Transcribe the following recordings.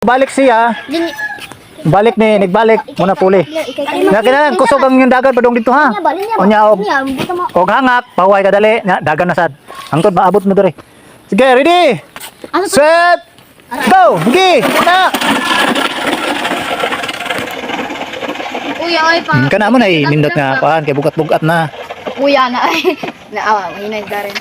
Balik siya. Balik ni, nagbalik. Muna puli. Nga kailangan, kusog ang yung dagan padong dito ha. O niya, og, og hangak, paway ka dali. Nga, dagan na sad. Angkod, maabot mo diri. Sige, ready? Set! Go! Sige! Na! Kuya ay pa. Ka na mo na eh, nindot nga paan, kay bugat-bugat na. Kuya na ay. Naawa, mahinay ka rin.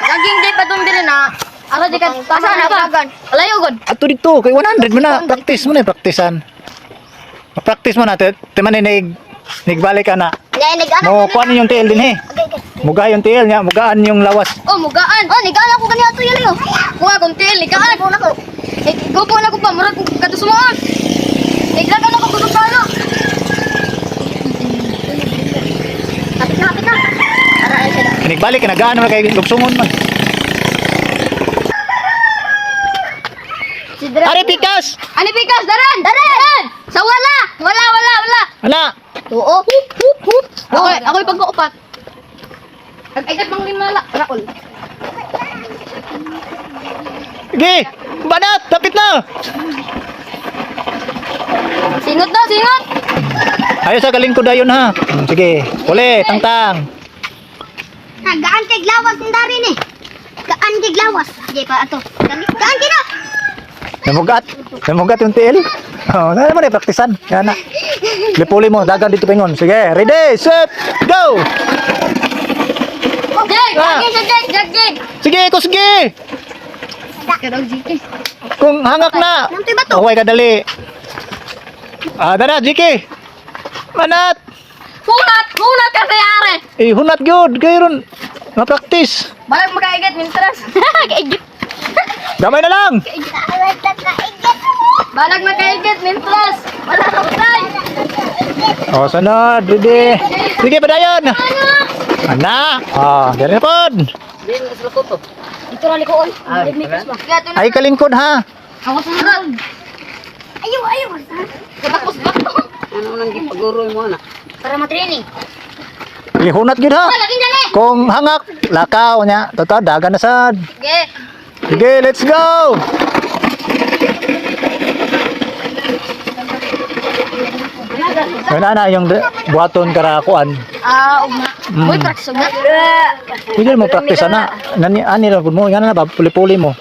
Laging di pa itong dili na. Asa di ka, pasa na kagan. Alayo god. Ato dito, kay 100 mo na. Practice mo na, praktisan. Practice mo na, te- teman ni nig, nigbalik ka na. Nainig Mo, kuha yung tail din eh. Muga yung tail niya, mugaan yung lawas. Oh, mugaan. Oh, nigaan ako ganyan to yun. Kuha kong til, nigaan. Go na ko. Go po na ko pa, murag ko kato sumaan. Niglagan ako kung palo. Kapit na, kapit na. Ara, ay sila. Nigbalik ka na, gaano na kay lugsungon man. Si Dra. Ari, pikas! Ani pikas, daran! Daran! Sa wala! Wala, wala, wala! Ala! Oo. Hup, hup, hup. Ako, ako pagkaupat. Ag-ikat bang limala. Raul. Sige! Banat! Tapit na! Singot daw, singot! Ayos sa galing ko dayon ha. Sige, uli, tangtang. Gaan kay glawas ng darin eh. Gaan kay glawas. Di pa ato. Gaan kina. Namugat. Namugat yung tail. Oh, na naman eh, praktisan. Yan na. Lipuli mo, dagan dito pingon. Sige, ready, set, go! Jay, Ah. Sige, ko sige! Kung hangak na. Okay ka dali. Ah, dara, Jiki. Manat. Hunat, hunat ka sa yare. Eh, hunat gyud Gayron. Ma-practice. Balag makaigat mintras. Kaigit. Gamay na lang. Balag makaigat mintras. Wala ka try. Oh, sunod. Ready. Sige, padayon. Ana. Ah, dari na pod. Dito na likoon. Na. Ay, kalingkod ha. Ako sa harap. Ayaw, ayaw. Katakos ba? Ano nang gipaguro mo na? Para matraining. Ihunat gyud ha. Dali. Kung hangak, lakaw niya. Toto, dagan na sad. Okay. Sige, let's go! Ayun na na, yung buhaton karakuan. Ah, uma. Mm. Uy, practice na. Pwede mo practice na. Nani, ani lang mo, yan na ba, puli-puli mo.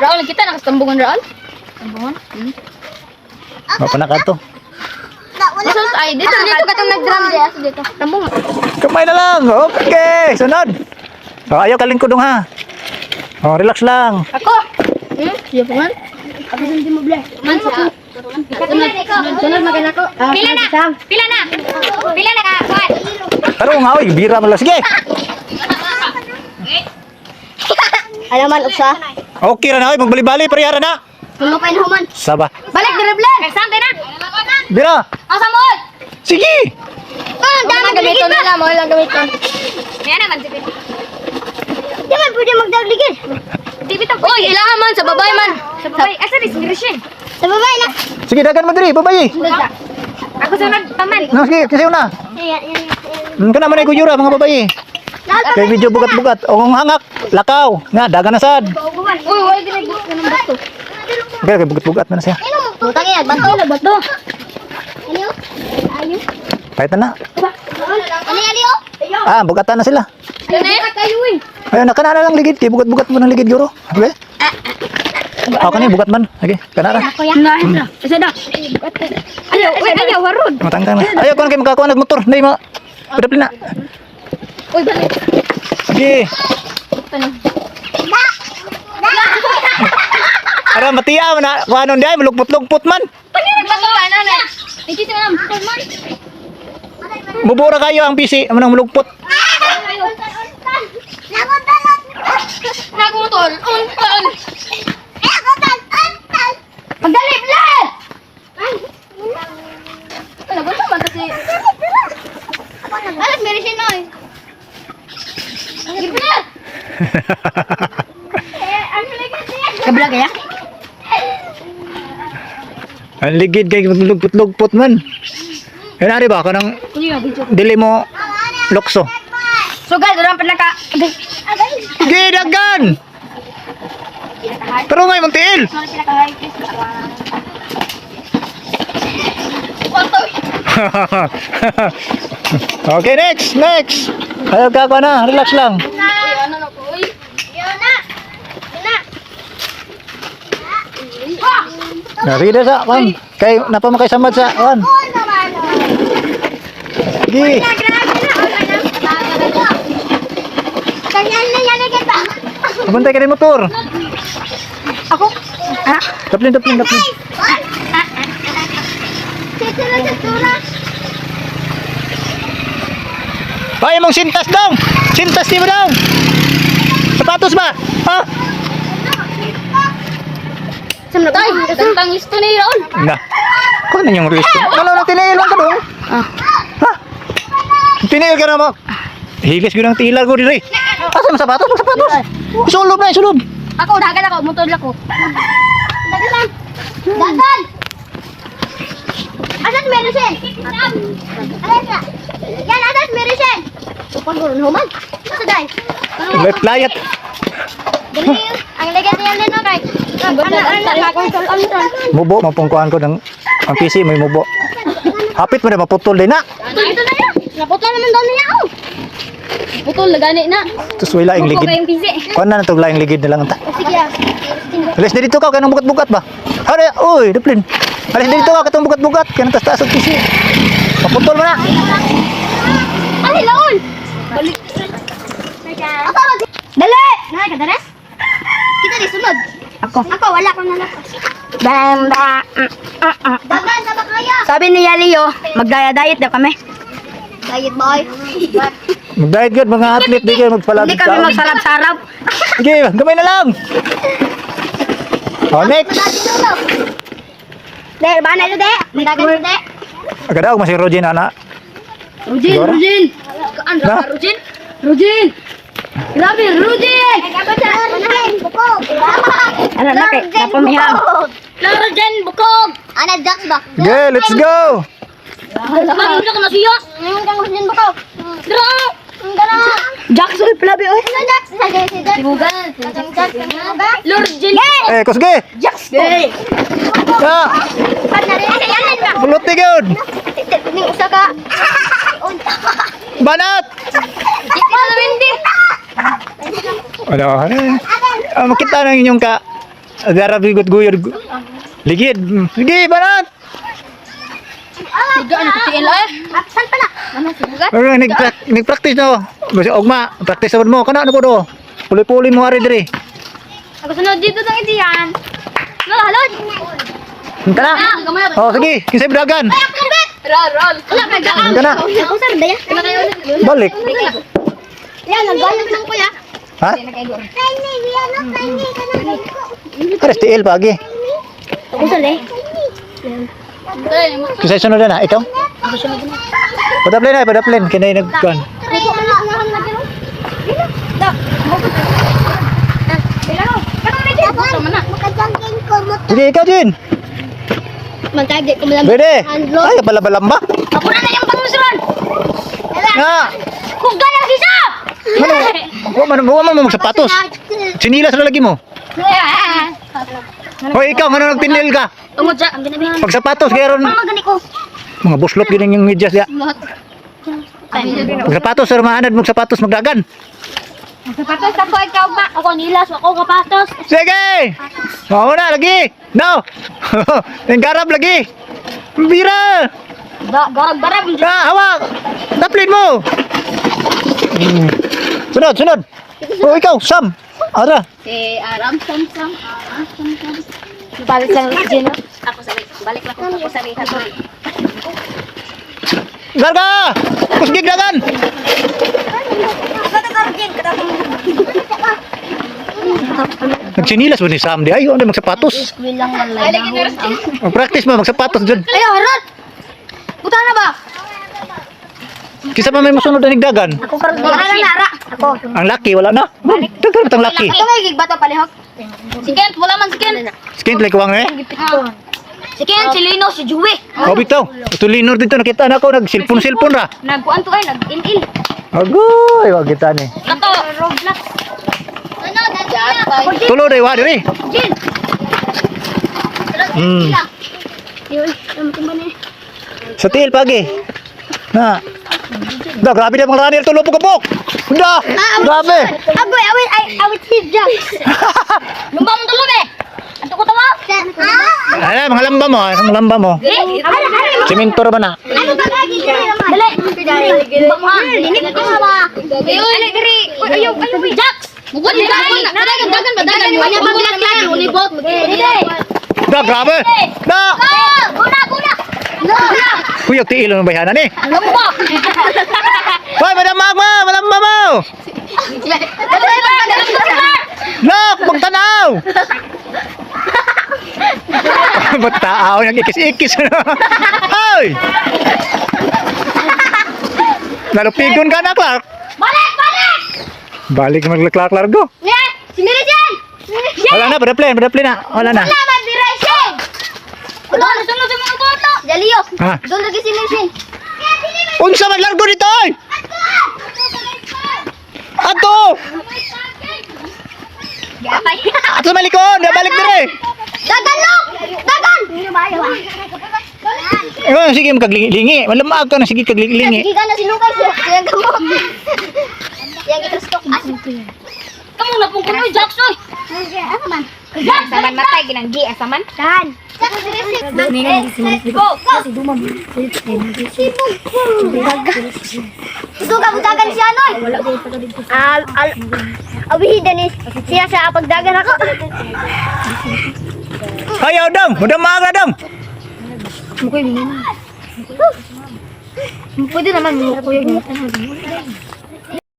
Raul, kita nakastambungan Raul. Tambungan? Hmm. Mapanak ka to. Wala. Ay, dito, dito ka itong nag-drum dyan. Dito. Tambungan. Kamay na lang. Okay, sunod. So, ayaw kalingkod dong ha. Oh, relax lang. Ako. Hmm? Siya po nga. Ako hindi mo bless. Man siya. Sunod, sunod magana ko. Pila na. Pila na. Pila na ka. Kuhan. Pero nga, oy, bira mo lang. Sige. Ano man, uksa? Okay ra na, oy, magbali-bali, pariyara na. Tulog kayo naman. Saba. Balik, dribble. Kagsante na. Bira. Asa mo? Sige. Ah, dami gamiton nila mo. Ilang gamiton. Kaya naman, sipin. Di man pwede magdagligid. Di bitang Uy, ilahan man. Sa babae man. Sa babae. Asa ni Grishin? Sa babae na. Sige, dagan mo diri, babayi. Ako sunod, paman. No, sige, kasi una. Hmm, kana man ay kuyura, mga babayi. Kay medyo bugat-bugat. O kung hangak, lakaw. Nga, dagan na sad. Uy, wala din nag ng bato. Kaya kay bugat-bugat na na siya. Butang yan, bato. Bato. Ano? Ayo. Kahit na na. Ano Leo? Ah, bugatan na sila. Ano? Kayo eh. Ayun, nakana na lang ligid. Kay bugat-bugat mo ng ligid, Guro. Okay? Ako kanina, bugat man. Okay, kana na. Ako yan. Isa na. Ayaw, uy, ayaw, warod. Matangtang na. Ayaw ko na kayo magkakuha ng motor. Hindi mo. Padapli na. Uy, balik. Sige. Para matiya mo na. Kung anong diay, malugpot-lugpot man. Mubura kayo ang PC. Ano nang malugpot. Nagutol. Untol. Magdali, bilis! Ano ba naman kasi? Alas, meron siya noy. Gibna! Kabila kaya? Ang ligid kay maglugpot-lugpot man. Yan ari ba? Kanang dili mo lukso. So Sugal, doon pa naka... Agay! Gidagan! Pero ngay mong tiil! okay, next! Next! Ayaw ka ko na, relax lang. Narida sa, man. Kay, napamakai samad sa, man. Sige. Na. Mabuntay ka rin motor. Ako? Ah? Daplin, daplin, daplin. Sisira sa tura. Ay, mong sintas dong. Sintas di mo dong. Sapatos ba? Ha? Samna Tay, tentang isto ni Raul. Na. Kung ano yung risk? Ano na tinail ka dong? Ah. Ha? Tinail ka na mo. Hilis ko ng tilar ko dito eh. Asa mo sapatos? Mo sapatos? Isulob na, isulob. Ako, dagan ako, mutod ako. Dagan lang. Dagan! Asan medicine? Asan ka? Yan, asan medicine? Upag gulong human. Asa day? Left layat. Ang legat niyan din okay. Mubo, mapungkuhan ko ng ang PC, may mubo. Hapit mo na, maputol din na. Na yan. Naputol naman daw niya, oh. Putol, lagani na. Tapos wala yung ligid. Kuhan na natugla yung ligid na lang. ta. Sige, ah. Alis na dito ka, kaya nang bukat-bukat ba? Hara, uy, daplin. Alis na dito ka, katong bukat-bukat, kaya nang taas-taas ang PC. Maputol mo na. Ay, laon! Balik. Dali! Nakay ka, Dares? Kita di sunod. Ako. Ako, wala akong nalakas. Banda. Dagan, sa kaya. Sabi ni Leo, magdaya-diet daw kami. Diet boy. Mag-diet good, mga athlete, di kayo magpalabig Hindi kami magsarap-sarap. Sige, gamay na lang. Oh, next. De, ba na ito, de? Dagan, de. Agad ako, masih Rogen, ana. Rujin, Siguro? Rujin. Ano Na? ka, Rujin? Rujin. Grabe, Rujin. Rujin, bukog. Ano na kay, napamiham. Rujin, bukog. Ana, Jax ba? Okay, let's go. Ano ka na siya? Ngayon kang Rujin, bukog. Dra! Gana. Jackson, plabi, oy. Ano, Jax? Jax. Jax. Lord Jin. Eh, kusge. Jax, de. Ya, Yan ba? bulot ni good. Ning usa ka. Banat. Namin di. Ano, eh. Ah, makita na inyong ka. Agara bigot guyod. Ligid. Sige, banat. Siga ano tiil eh. Saan pa na? Ano sibugan? Pero nag- nag-practice no. Basta ogma, practice naman mo. Kana ano po do? Puli-puli mo ari diri. Ako sunod dito ng itiyan. Lo, halo. Na. Oh, sige. Kinsay bet. Roll, roll. Wala ka gaan. Hinta na. Ako sa daya. Kana kayo. Balik. Yan, nagbayad ng kuya. Ha? Tiny, yan no, tiny ka na. Ares tiil pagi. Ako sa le. Kinsay sunod na? Ikaw? Padaplin na, padaplin. Kinay mo. Sige, ikaw din. Magkagay ko malam. Pwede. Ay, balabalamba. Ako na na yung pangmusuran. Nga. Kung gana isa. Ano? Huwag mo magsapatos. Sinilas na lagi mo. Hoy, ikaw, ano nagtinil ka? Tungod sa, ang ginabi. Pagsapatos, kaya ron, Mamagani ko. mga buslop yun yung medyas ya. Lahat. Pagsapatos, sir, maanad mo sapatos, magdagan. Sapatos ako ikaw ba? Ako nilas, ako kapatos. Sige! Mau na, lagi! No! Yung garab lagi! Bira! Da, garag barab. Ah, hawak! Daplin mo! Hmm. Sunod, sunod! Oh, ikaw, Sam! Ara! Si Aram Sam Sam. Aram Sam Sam. Balik lang Gino. Ako sa balik lang ako sa rihan. Garga! Kusgig dagan! Nagsinilas mo ni Sam di ay, ano magsapatos? Bilang lalay na. Mag-practice mo, magsapatos dyan. Ayo, harot! Buta na ba? Kisa pa may masunod na nigdagan. Ako karon wala na nara. Ako. Ang laki, wala na. Dagdag ang laki. Ito may gigbato palihok. Si Kent, wala man si Kent. Skin like wang eh. Si Kent, si Lino, si Juwe. Oh, bitaw. Ito linor dito, nakita na ako, nag-silpon-silpon ra. Nagkuan to ay nag-in-in. Agoy, wag kita ni. Kato, Roblox. Ano, dati Tulo day wa diri. Jin. Hmm. Sa tiil pagi. Na. Da, grabe na mga ranil tulo po kapok. Da, grabe. Aboy, awit, ay, awit si Jack. Lumba mo be. Ato ko tama. Ah! Ay, mga lamba mo, ah, mga lamba mo. Eh, ano, ano, Siminto ra ba na? Ano ba lagi diri naman? Dali. Dali. Linig ko ba? Ayun, diri. Ayaw, ayaw, Jax. Bukod ni dagan, dagan, dagan, dagan. Wala pa bilang lang, unibot. Da, grabe. Da. Guna, guna. Guna. Kuya, tiil ang bayanan eh. Mo ba? Hoy, madam magma, malamba mo. Nak, magtanaw. Ba't tao nag-ikis-ikis? Hoy! Nalupigon ka na, Clark. Balik, balik. Balik maglaklak largo. Yeah, si Mary Jane. Wala na, badaplin, badaplin na. Wala na. Wala man direction. Doon, sunod sa boto. Jalio. Ha? Doon lagi si Jane. Unsa man largo dito? Ato! Ato sa malikon, na balik dire. Dagan lo. Dagan. Eh, sige magkaglingi. Malamag ka na sige kaglingi. Sige ka na sinukay siya. Ka mo. Kaya kita stok. Kamu na pong kunoy, Jackson. Asaman. Asaman matay, ginanggi. Asaman. Kan. Ito ka dagan siya noy. Al al Awihidan ni siya sa pagdagan ako. Ayaw dong, mudah maaga dong. Pwede naman mo kuya